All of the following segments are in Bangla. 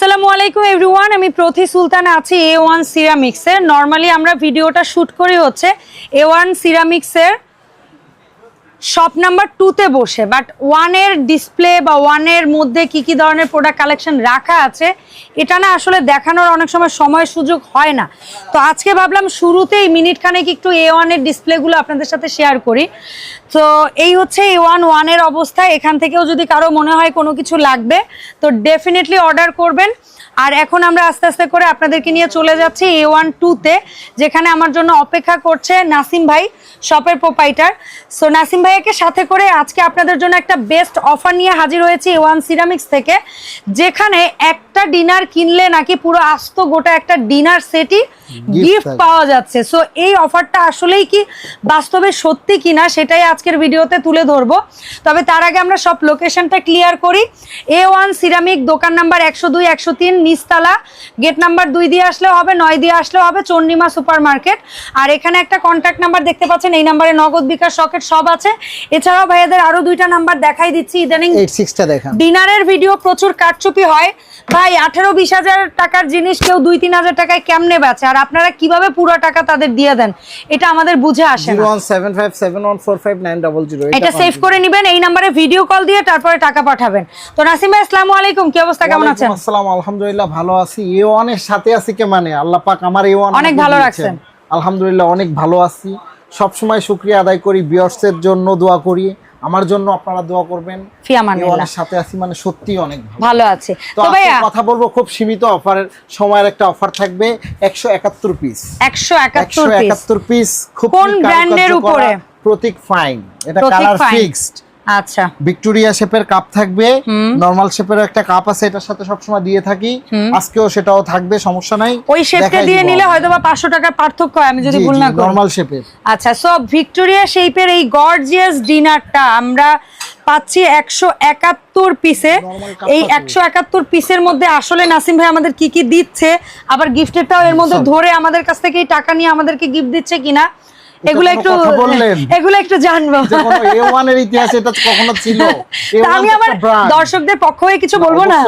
আসসালামু আলাইকুম এভরিওয়ান আমি প্রতি সুলতান আছি এ ওয়ান সিরামিক্সের নর্মালি আমরা ভিডিওটা শ্যুট করি হচ্ছে এ ওয়ান সিরামিক্সের শপ নাম্বার টুতে বসে বাট ওয়ানের ডিসপ্লে বা ওয়ানের মধ্যে কি কি ধরনের প্রোডাক্ট কালেকশন রাখা আছে, এটা না আসলে দেখানোর অনেক সময় সময় সুযোগ হয় না। তো আজকে ভাবলাম শুরুতেই মিনিট খানেক একটু এ ওয়ানের ডিসপ্লেগুলো আপনাদের সাথে শেয়ার করি। তো এই হচ্ছে এ ওয়ান ওয়ানের অবস্থা, এখান থেকেও যদি কারও মনে হয় কোনো কিছু লাগবে, তো ডেফিনেটলি অর্ডার করবেন। আর এখন আমরা আস্তে আস্তে করে আপনাদেরকে নিয়ে চলে যাচ্ছি এ ওয়ান টুতে যেখানে আমার জন্য অপেক্ষা করছে নাসিম ভাই শপের প্রোপাইটার সো নাসিম ভাইয়াকে সাথে করে আজকে আপনাদের জন্য একটা বেস্ট অফার নিয়ে হাজির হয়েছি এ ওয়ান সিরামিক্স থেকে যেখানে একটা ডিনার কিনলে নাকি পুরো আস্ত গোটা একটা ডিনার সেটই গিফট পাওয়া যাচ্ছে। সো এই অফারটা আসলেই কি বাস্তবে সত্যি কিনা সেটাই আজকের ভিডিওতে তুলে ধরবো। তবে তার আগে আমরা সব লোকেশনটা ক্লিয়ার করি। এ ওয়ান সিরামিক দোকান নাম্বার একশো দুই একশো তিন নিচতলা। গেট নাম্বার দুই দিয়ে আসলেও হবে নয় দিয়ে আসলেও হবে চন্ডিমা সুপার মার্কেট আর এখানে একটা কন্ট্যাক্ট নাম্বার দেখতে পাচ্ছেন এই নাম্বারে নগদ বিকাশ সকেট সব আছে। এছাড়াও ভাইয়াদের আরও দুইটা নাম্বার দেখাই দিচ্ছি ইদানিং। ডিনারের ভিডিও প্রচুর কারচুপি হয়। ভাই আঠেরো বিশ হাজার টাকার জিনিস কেউ দুই তিন হাজার টাকায় কেমনে বেচে? আর আপনারা কীভাবে পুরো টাকা তাদের দিয়ে দেন? এটা আমাদের বুঝে আসে এটা সেভ করে নিবেন এই নাম্বারে ভিডিও কল দিয়ে তারপরে টাকা পাঠাবেন। তো নাসিম ভাই আসসালামু আলাইকুম কি অবস্থা? কেমন আছেন? আসসালাম আলহামদুলিল্লাহ। ভালো আছি। এ ওয়ানের সাথে আছি কে মানে? আল্লাহ পাক আমার এ ওয়ান অনেক ভালো রাখছেন। আলহামদুলিল্লাহ অনেক ভালো আছি। সব সময় শুকরিয়া আদায় করি বিয়ার্সের জন্য দোয়া করি। আমার জন্য আপনারা দোয়া করবেন। ফি এ আমানিল্লাহ সাথে আছি মানে সত্যি অনেক ভালো। আছে। তো ভাইয়া কথা বলব খুব সীমিত অফারের। সময়ের একটা অফার থাকবে। একশো একাত্তর পিস একশো একশো একাত্তর পিস একাত্তর পিস খুব কোন brand-এর উপরে? প্রতীক ফাইন এটা কালার ফিক্সড আচ্ছা। ভিক্টোরিয়া শেপের কাপ থাকবে। নরমাল শেপের একটা কাপ আছে এটার সাথে সবসময় দিয়ে থাকি। আজকেও সেটাও থাকবে সমস্যা নাই। ওই শেপটা দিয়ে নিলে হয়তো বা পাঁচশো টাকার পার্থক্য হয় আমি যদি ভুল না করি। নরমাল শেপের আচ্ছা সো ভিক্টোরিয়া শেপের এই গর্জিয়াস ডিনারটা আমরা পাচ্ছি একশো একাত্তর পিসে এই একশো একাত্তর পিসের মধ্যে আসলে নাসিম ভাই আমাদের কি কি দিচ্ছে আবার গিফটেরটাও এর মধ্যে ধরে আমাদের কাছ থেকে এই টাকা নিয়ে আমাদেরকে গিফট দিচ্ছে কিনা এগুলো একটু কথা বললেন? এগুলো একটু জানব যে কোনো এ এর ইতিহাস এটা কখনো ছিল আমি আবার দর্শকদের পক্ষ হয়ে কিছু বলব না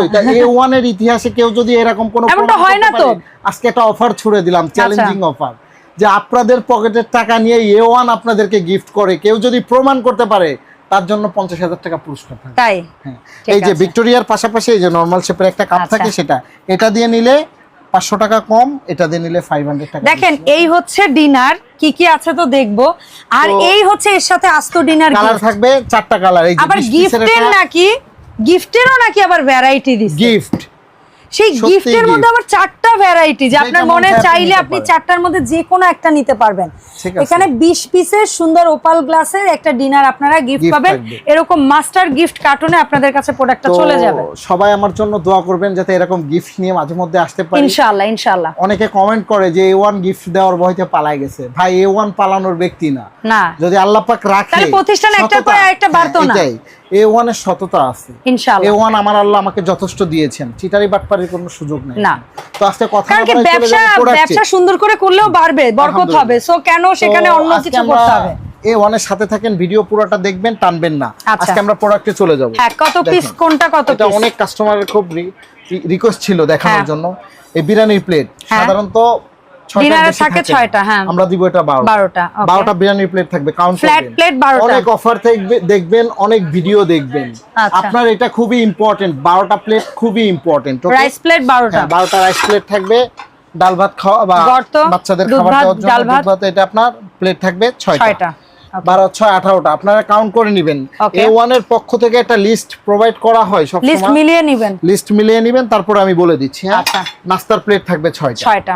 এর ইতিহাসে কেউ যদি এরকম কোনো এমনটা হয় না তো। আজকে একটা অফার ছুড়ে দিলাম। চ্যালেঞ্জিং অফার যে আপনাদের পকেটের টাকা নিয়ে এ ওয়ান আপনাদেরকে গিফট করে কেউ যদি প্রমাণ করতে পারে তার জন্য পঞ্চাশ হাজার টাকা পুরস্কার থাকবে তাই হ্যাঁ। এই যে ভিক্টোরিয়ার পাশাপাশি এই যে নর্মাল শেপের একটা কাপ আচ্ছা। থাকে সেটা এটা দিয়ে নিলে পাঁচশো টাকা কম এটা দিয়ে নিলে ফাইভ হান্ড্রেড টাকা দেখেন এই হচ্ছে ডিনার কি কি আছে তো দেখব। আর এই হচ্ছে এর সাথে আস্ত ডিনার কালার থাকবে চারটা কালার এই আবার গিফটের নাকি? গিফটেরও নাকি আবার ভ্যারাইটি দিচ্ছে গিফট সেই গিফটের মধ্যে আবার চারটা ভ্যারাইটি যে আপনার মনে চাইলে আপনি চারটার মধ্যে যে কোনো একটা নিতে পারবেন। এখানে 20 পিসের সুন্দর ওপাল গ্লাসের একটা ডিনার আপনারা গিফট পাবেন। এরকম মাস্টার গিফট কার্টুনে আপনাদের কাছে প্রোডাক্টটা চলে যাবে। সবাই আমার জন্য দোয়া করবেন যাতে এরকম গিফট নিয়ে মাঝে মধ্যে আসতে পারি। ইনশাআল্লাহ ইনশাআল্লাহ। অনেকে কমেন্ট করে যে এ ওয়ান গিফট দেওয়ার ভয়তে পালায় গেছে। ভাই এ ওয়ান পালানোর ব্যক্তি না। যদি আল্লাহ পাক রাখে তাহলে প্রতিষ্ঠান সততা, পরে আরেকটা বাড়তো হ্যাঁ, না। এ ওয়ানের সততা আছে। এ ওয়ান আমার আল্লাহ আমাকে যথেষ্ট দিয়েছেন। চিটারি বাটপারির কোনো সুযোগ নেই। না। তো আজকে কথা বলে ব্যবসা ব্যবসা সুন্দর করে করলেও বাড়বে বরকত। হবে। সো কেন সেখানে অন্য কিছু করতে হবে? এ ওয়ানের সাথে থাকেন ভিডিও পুরোটা দেখবেন টানবেন না। আচ্ছা। আজকে আমরা প্রোডাক্টে চলে যাব। হ্যাঁ কত পিস কোনটা কত এটা অনেক কাস্টমারের খুব রিকোয়েস্ট ছিল দেখানোর হ্যাঁ। জন্য। এই বিরিয়ানির প্লেট হ্যাঁ। সাধারণত ডিনারে থাকে থাকে হ্যাঁ। আমরা দিব এটা বারো বারোটা, okay। বারোটা বিরিয়ানির প্লেট থাকবে কাউন্ট Flat plate বারোটা। অনেক অফার থাকবে দেখবেন অনেক ভিডিও দেখবেন। আপনার এটা খুবই ইম্পর্টেন্ট বারোটা প্লেট খুবই ইম্পর্টেন্ট রাইস প্লেট বারোটা হ্যাঁ বারোটা রাইস প্লেট থাকবে ডাল ভাত খাওয়া বা বাচ্চাদের খাবার দেওয়ার জন্য ডাল ভাত। এটা আপনার প্লেট থাকবে ছয়টা বারো ছয় আঠারোটা আপনারা কাউন্ট করে নেবেন. এ ওয়ানের পক্ষ থেকে একটা লিস্ট প্রোভাইড করা হয় সব লিস্ট মিলিয়ে নিবেন লিস্ট মিলিয়ে নেবেন তারপরে আমি বলে দিচ্ছি হ্যাঁ আচ্ছা। নাস্তার প্লেট থাকবে ছয়টা ছয়টা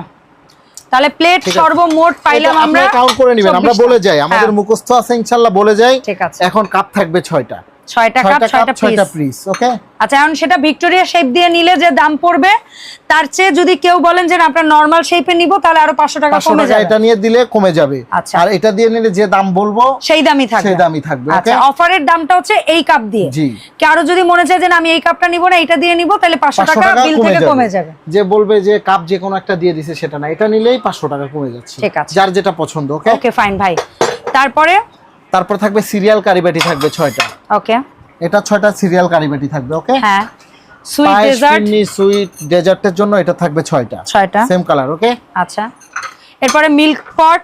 তাহলে প্লেট সর্ব মোট সর্বমোট পাইলাম আমরা কাউন্ট করে নেবেন আমরা বলে যাই। আমাদের হ্যাঁ, মুখস্থ আছে ইনশাআল্লাহ বলে যাই। ঠিক আছে। এখন কাপ থাকবে ছয়টা। ছয়টা কাপ ছয়টা ছয়টা কাপ ছয়টা পিস পিস ওকে আচ্ছা এখন সেটা ভিক্টোরিয়া শেপ দিয়ে নিলে যে দাম পড়বে তার চেয়ে যদি কেউ বলেন যে আপনার নর্মাল শেপে নিব তাহলে আরও পাঁচশো টাকা কমে যাবে। এটা নিয়ে দিলে কমে যাবে। আচ্ছা। আর এটা দিয়ে নিলে যে দাম বলব সেই দামই থাকবে। সেই দামই থাকবে আচ্ছা অফারের দামটা হচ্ছে এই কাপ দিয়ে। জি। কারও যদি মনে চায় যে আমি এই কাপটা নিব না এটা দিয়ে নিব তাহলে পাঁচশো পাঁচশো টাকা টাকা বিল থেকে কমে যাবে। যে বলবে যে কাপ যে কোনো একটা দিয়ে দিছে সেটা না এটা নিলেই পাঁচশো টাকা কমে যাচ্ছে। ঠিক আছে। যার যেটা পছন্দ ওকে ওকে ফাইন ভাই। তারপরে তারপর থাকবে সিরিয়াল কারিবাটি থাকবে ছয়টা। ওকে। এটা ছয়টা সিরিয়াল কারিবাটি থাকবে ওকে? হ্যাঁ। সুইট ডেজার্ট সুইট ডেজার্টের জন্য এটা থাকবে ছয়টা। ছয়টা। Same colour okay? আচ্ছা। এরপরে milk pot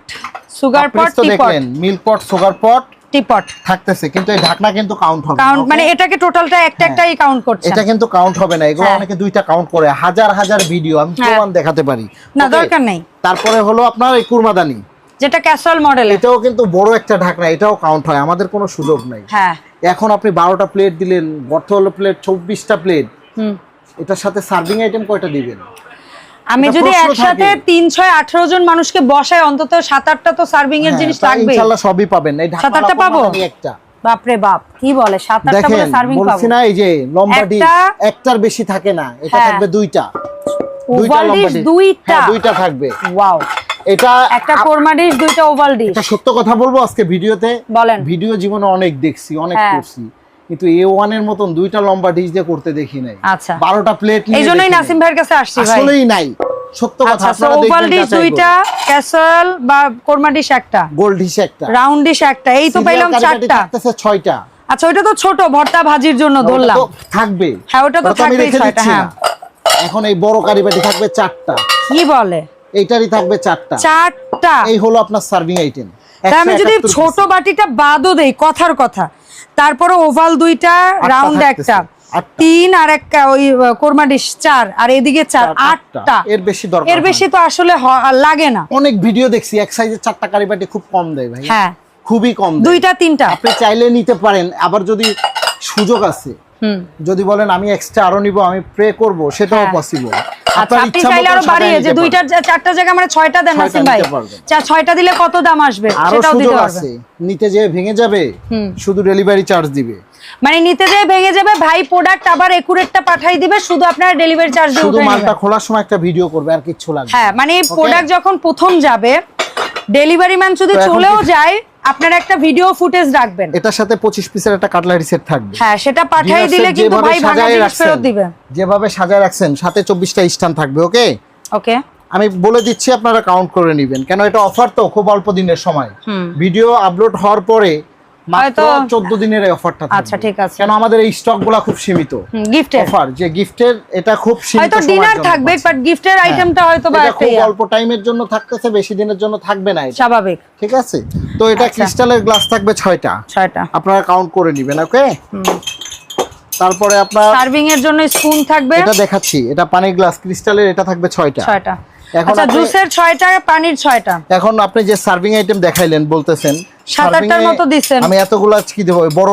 sugar pot tea pot milk pot sugar pot tea pot থাকতেছে কিন্তু এই ঢাকনা কিন্তু কাউন্ট হবে কাউন্ট মানে এটাকে টোটালটা একটা হ্যাঁ। একটাই কাউন্ট করছে এটা কিন্তু কাউন্ট হবে না এগুলো হ্যাঁ। অনেকে দুইটা কাউন্ট করে হাজার হাজার ভিডিও আমি হ্যাঁ। প্রমাণ দেখাতে পারি। না দরকার নেই। তারপরে হলো আপনার এই কুরমাদানি। যেটা ক্যাসুয়াল মডেল এটাও কিন্তু বড় একটা ঢাকনা এটাও কাউন্ট হয় আমাদের কোনো সুযোগ নাই। হ্যাঁ। এখন আপনি বারোটা প্লেট দিলেন হলো প্লেট চব্বিশটা প্লেট হুম। এটার সাথে সার্ভিং আইটেম কয়টা দিবেন? আমি যদি একসাথে থাকে। তিন ছয় আঠারো জন মানুষকে বসায় অন্তত সাত আটটা তো সার্ভিং এর হ্যাঁ, জিনিস লাগবে ইনশাল্লাহ সবই পাবেন। এই সাত আটটা পাবো? একটা। বাপরে বাপ কি বলে? সাত আটটা বলে সার্ভিং পাবো। বলছি না এই যে লম্বা ডিশ একটার বেশি থাকে না এটা হ্যাঁ। থাকবে দুইটা। ওভাল লম্বা ডিশ দুইটা। হ্যাঁ, দুইটা থাকবে। ওয়াও এটা একটা কোরমা ডিশ দুইটা ওভাল ডিশ। এটা সত্য কথা বলব আজকে ভিডিওতে? বলেন। ভিডিও জীবনে অনেক দেখছি অনেক হ্যাঁ। করছি। কিন্তু এ ওয়ানের মতন দুইটা লম্বা ডিশ দিয়ে করতে দেখি নাই। আচ্ছা। বারোটা প্লেট এই জন্যই নাসিম ভাইয়ের কাছে আসছি ভাই। আসলেই নাই। সত্য কথা আচ্ছা আপনারা ওভাল দেখবেন ডিশ দুইটা ক্যাসেল বা কোরমা ডিশ একটা। গোল্ড ডিশ একটা। রাউন্ড ডিশ একটা। এই তো পাইলাম চারটা। থাকতেছে ছয়টা। আচ্ছা ওইটা তো ছোট ভর্তা ভাজির জন্য ধরলাম। থাকবে। হ্যাঁ, ওটা তো রেখে ছয়টা, হ্যাঁ। এখন এই বড় কারিবাটি থাকবে চারটা। কি বলে? এইটারই থাকবে চারটা। চারটা। এই হলো আপনার সার্ভিং আইটেম আমি যদি ছোট বাটিটা বাদও দেই কথার কথা তারপরে ওভাল দুইটা রাউন্ড একটা। তিন আর একটা ওই কোরমা ডিশ চার আর এদিকে চার আটটা। এর বেশি দরকার এর বেশি তো আসলে লাগে না। অনেক ভিডিও দেখছি এক সাইজের চারটা কারিবাটি খুব কম দেয় ভাই। হ্যাঁ। খুবই কম দুইটা তিনটা। আপনি চাইলে নিতে পারেন আবার যদি সুযোগ আছে যদি বলেন আমি এক্সট্রা আরও নিব আমি প্রে করব সেটাও হ্যাঁ। পসিবল আচ্ছা আপনি চাইলে আরও বাড়িয়ে যে দুইটা চারটা জায়গা মানে ছয়টা দেন নাসিম ভাই। চা ছয়টা দিলে কত দাম আসবে? সেটাও দিতে আছে পারবেন। নিতে যেয়ে ভেঙে যাবে। শুধু ডেলিভারি চার্জ দিবে। মানে নিতে যেয়ে ভেঙে যাবে ভাই প্রোডাক্ট আবার একুরেটটা পাঠাই দিবে শুধু আপনারা ডেলিভারি চার্জ দিয়ে শুধু মালটা খোলার সময় একটা ভিডিও করবে আর কিচ্ছু লাগবে হ্যাঁ মানে প্রোডাক্ট যখন প্রথম যাবে ডেলিভারি ম্যান যদি চলেও যায় আপনারা একটা ভিডিও ফুটেজ রাখবেন। এটার সাথে পঁচিশ পিসের একটা কাটলারি সেট থাকবে। হ্যাঁ সেটা পাঠিয়ে দিলে কিন্তু ভাই ভাঙা জিনিস রাখছেন, ফেরত দিবে। যেভাবে সাজায় রাখছেন সাথে চব্বিশটা স্টান থাকবে ওকে ওকে আমি বলে দিচ্ছি আপনারা কাউন্ট করে নেবেন। কেন এটা অফার তো খুব অল্প দিনের সময়। ভিডিও আপলোড হওয়ার পরে মাত্র হয়তো- চোদ্দ দিনের এই অফারটা আচ্ছা, ঠিক আছে। কেন আমাদের এই স্টকগুলা খুব সীমিত। গিফটের অফার যে গিফটের এটা খুব সীমিত হয়তো ডিনার থাকবে বাট গিফটের। আইটেমটা হয়তো বা এটা খুব অল্প টাইমের জন্য থাকতেছে বেশি দিনের জন্য থাকবে না স্বাভাবিক। ঠিক আছে? তো এটা আচ্ছা। ক্রিস্টালের গ্লাস থাকবে ছয়টা। ছয়টা। আপনারা কাউন্ট করে নেবেন ওকে তারপরে আপনার সার্ভিং এর জন্য স্পুন থাকবে। এটা দেখাচ্ছি এটা পানির গ্লাস ক্রিস্টালের এটা থাকবে ছয়টা। ছয়টা। এখন আচ্ছা জুসের ছয়টা পানির ছয়টা। এখন আপনি যে সার্ভিং আইটেম দেখাইলেন বলতেছেন সাত আটটার মতো। আমি এতগুলা কি দেবো বড়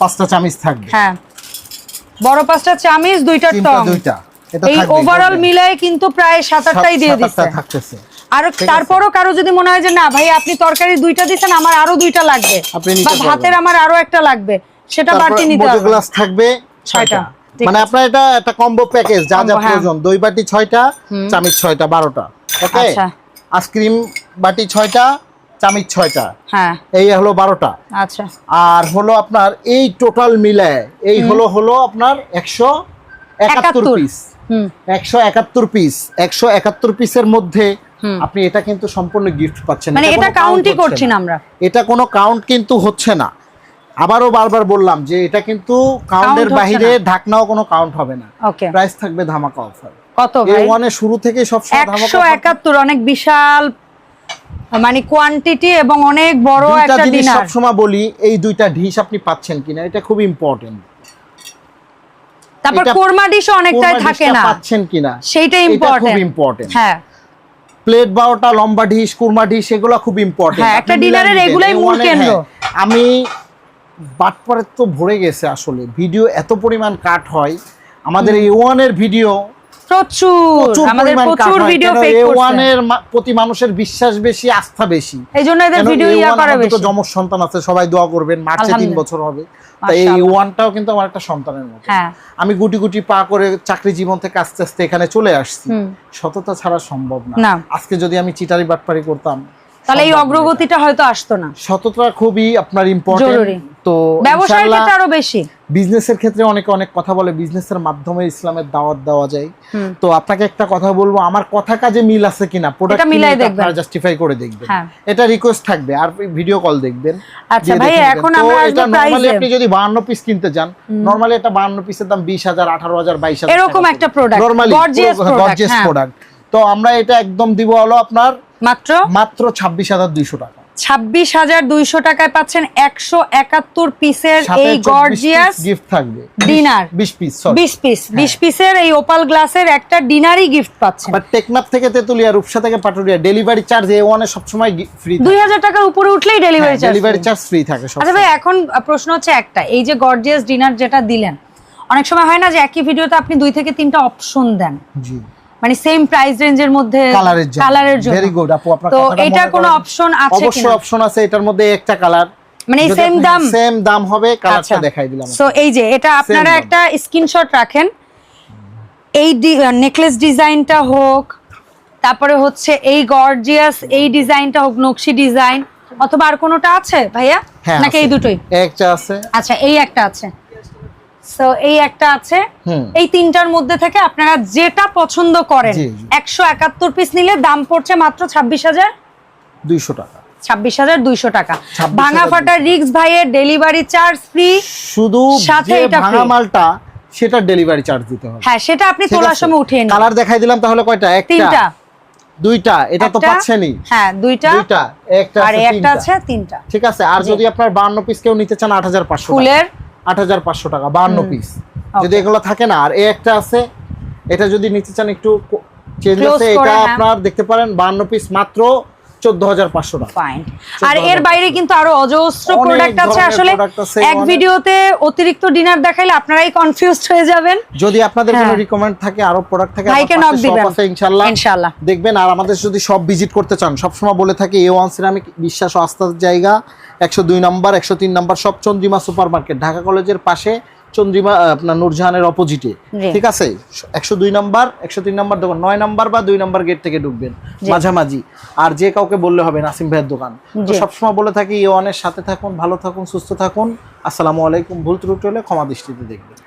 পাঁচটা চামিচ থাকবে। হ্যাঁ। বড় পাঁচটা চামিচ দুইটা টং। দুইটা। এই ওভারঅল মিলায় কিন্তু প্রায় সাত আটটাই দিয়ে আর তারপরও কারও যদি মনে হয় যে না ভাই আপনি তরকারি দুইটা দিচ্ছেন আমার আরও দুইটা লাগবে বা ভাতের আমার আরও একটা লাগবে সেটা বাড়তি নিতে হবে। গ্লাস থাকবে ছয়টা। মানে আপনার এটা একটা কম্বো প্যাকেজ যা যা হ্যাঁ। প্রয়োজন। দই বাটি ছয়টা চামিচ ছয়টা বারোটা। ওকে আচ্ছা। আইসক্রিম বাটি ছয়টা চামিচ ছয়টা। হ্যাঁ। এই হলো বারোটা। আচ্ছা। আর হলো আপনার এই টোটাল মিলায় এই হলো হলো আপনার একশো একাত্তর পিস একশো একাত্তর পিস একশো একাত্তর পিসের মধ্যে আপনি এটা কিন্তু সম্পূর্ণ গিফট পাচ্ছেন। মানে এটা কাউন্টই করছি না। আমরা। এটা কোনো কাউন্ট কিন্তু হচ্ছে না। আবারও বারবার বললাম যে এটা কিন্তু কাউন্টের বাহিরে ঢাকনাও কোনো কাউন্ট হবে না। প্রাইস থাকবে ধামাকা অফার কত ভাই? ওয়ানের শুরু থেকে সব সময় ধামাকা একশো offer একাত্তর অনেক বিশাল মানে কোয়ান্টিটি এবং অনেক বড় একটা ডিনার সবসময় বলি এই দুইটা ডিশ আপনি পাচ্ছেন কিনা এটা খুব ইম্পর্টেন্ট তারপর কোরমা ডিশও অনেকটাই থাকে না। পাচ্ছেন কিনা সেইটাই এটা খুব ইম্পর্টেন্ট ইম্পর্টেন্ট হ্যাঁ। প্লেট বারোটা লম্বা ডিশ কুরমা ডিশ এগুলো খুব ইম্পর্টেন্ট হ্যাঁ, একটা ডিনারের এগুলাই মূল কেন্দ্র। আমি বাটপারে তো ভরে গেছে আসলে। ভিডিও এত পরিমাণ কাট হয়। আমাদের এই ওয়ানের ভিডিও প্রচুর। প্রচুর আমাদের প্রচুর ভিডিও ফেক করছে? ওয়ানের প্রতি মানুষের বিশ্বাস বেশি আস্থা বেশি। এই এদের ভিডিও ইয়া করে আমার দুটো বেশি। সন্তান আছে সবাই দোয়া করবেন মার্চে বছর হবে। তাই এই ওয়ানটাও কিন্তু আমার একটা সন্তানের মতো। হ্যাঁ। আমি গুটি গুটি পা করে চাকরি জীবন থেকে আস্তে আস্তে এখানে চলে আসছি। সততা ছাড়া সম্ভব না। আজকে যদি আমি চিটারি বাটপারি করতাম তাহলে এই অগ্রগতিটা হয়তো আসতো না। সততা খুবই আপনার ইম্পর্টেন্ট তো ইনশাআল্লাহ ক্ষেত্রে আরও বেশি। বিজনেসের ক্ষেত্রে অনেকে অনেক কথা বলে বিজনেসের মাধ্যমে ইসলামের দাওয়াত দেওয়া যায়। তো আপনাকে একটা কথা বলব আমার কথা কাজে মিল আছে কিনা? প্রোডাক্ট মিলাই দেখবেন। জাস্টিফাই করে দেখবেন। হ্যাঁ। এটা রিকোয়েস্ট থাকবে আর ভিডিও কল দেখবেন। আচ্ছা ভাই, এখন আমরা এটা নরমালি আপনি যদি 52 পিস কিনতে যান নরমালি এটা 52 পিসের দাম 20000 18000 22000 এরকম একটা product, নরমালি গর্জিয়াস। প্রোডাক্ট তো আমরা এটা একদম দিব হলো আপনার মাত্র? মাত্র 26200 টাকা। ছাব্বিশ হাজার দুইশো টাকায় পাচ্ছেন একশো একাত্তর পিসের এই গর্জিয়াস গিফট থাকবে। dinner। 20 পিস বিশ পিস বিশ পিসের এই ওপাল গ্লাসের একটা ডিনারই গিফট পাচ্ছেন। বাট টেকনাফ থেকে তেতুলিয়া রূপসা থেকে পাটুরিয়া ডেলিভারি চার্জ এ ওয়ানে সবসময় ফ্রি দুই হাজার টাকার উপরে উঠলেই delivery charge delivery charge free থাকে সব আচ্ছা ভাই এখন প্রশ্ন হচ্ছে একটা এই যে গর্জিয়াস ডিনার যেটা দিলেন অনেক সময় হয় না যে একই ভিডিওতে আপনি দুই থেকে তিনটা অপশন দেন। জি। মানে সেম প্রাইস রেঞ্জের মধ্যে কালারের জন্য। কালারের জন্য। ভেরি গুড আপু আপনার তো এটা কোনো অপশন আছে অবশ্যই অপশন আছে এটার মধ্যে একটা কালার মানে সেম দাম। সেম দাম হবে কালারটা আচ্ছা। দেখাই দিলাম সো এই যে এটা আপনারা একটা স্ক্রিনশট রাখেন। এই নেকলেস ডিজাইনটা হোক তারপরে হচ্ছে এই গর্জিয়াস এই ডিজাইনটা হোক নকশি ডিজাইন অথবা আর কোনোটা আছে ভাইয়া? হ্যাঁ নাকি এই দুটোই? একটা আছে। আচ্ছা এই একটা আছে। সো এই একটা আছে। এই তিনটার মধ্যে থেকে আপনারা যেটা পছন্দ করেন। একশো একাত্তর পিস নিলে দাম পড়ছে মাত্র ছাব্বিশ হাজার। দুইশো টাকা। ছাব্বিশ হাজার দুইশো টাকা। ভাঙা ফাটা রিক্স ভাইয়ের ডেলিভারি চার্জ ফ্রি শুধু সাথে এটা ভাঙা মালটা সেটা ডেলিভারি চার্জ দিতে হবে। হ্যাঁ সেটা আপনি ঠিক তোলার আছে? সময় উঠিয়ে নিন। কালার দেখাই দিলাম তাহলে কয়টা? একটা তিনটা। দুইটা এটা তো পাচ্ছেনই। হ্যাঁ দুইটা। দুইটা একটা আর একটা আছে তিনটা। ঠিক আছে আর যদি আপনার 52 পিস কেউ নিতে চান 8500 ফুলের আট হাজার পাঁচশো টাকা বাহান্ন পিস যদি এগুলো থাকে না আর এ একটা আছে এটা যদি নিতে চান একটু চেঞ্জ আছে এটা হ্যাঁ। আপনার দেখতে পারেন বান্ন পিস মাত্র। টাকা ফাইন আর এর বাইরে কিন্তু আরও অজস্র প্রোডাক্ট আছে আসলে এক ভিডিওতে অতিরিক্ত ডিনার দেখাইলে আপনারাই কনফিউজড হয়ে যাবেন যদি আপনাদের কোনো। রিকমেন্ড থাকে আরও প্রোডাক্ট থাকে ভাইকে আমার দিবেন। ইনশাআল্লাহ ইনশাআল্লাহ। দেখবেন আর আমাদের যদি সব ভিজিট করতে চান সবসময় বলে থাকি এ ওয়ান সিরামিক বিশ্বাস ও আস্থার জায়গা একশো দুই নম্বর একশো তিন নম্বর সব চন্দ্রিমা সুপার মার্কেট ঢাকা কলেজের পাশে চন্দ্রিমা আপনার নূরজাহানের অপোজিটে ঠিক আছে? একশো দুই নাম্বার একশো তিন নাম্বার দোকান নয় নাম্বার বা দুই নাম্বার গেট থেকে ঢুকবেন মাঝামাঝি। আর যে কাউকে বললে হবে নাসিম ভাইয়ের দোকান। তো সবসময় বলে থাকি ইওয়ানের ওয়ানের সাথে থাকুন ভালো থাকুন সুস্থ থাকুন। আসসালামু আলাইকুম ভুল ত্রুটি হলে ক্ষমা দৃষ্টিতে দেখবেন।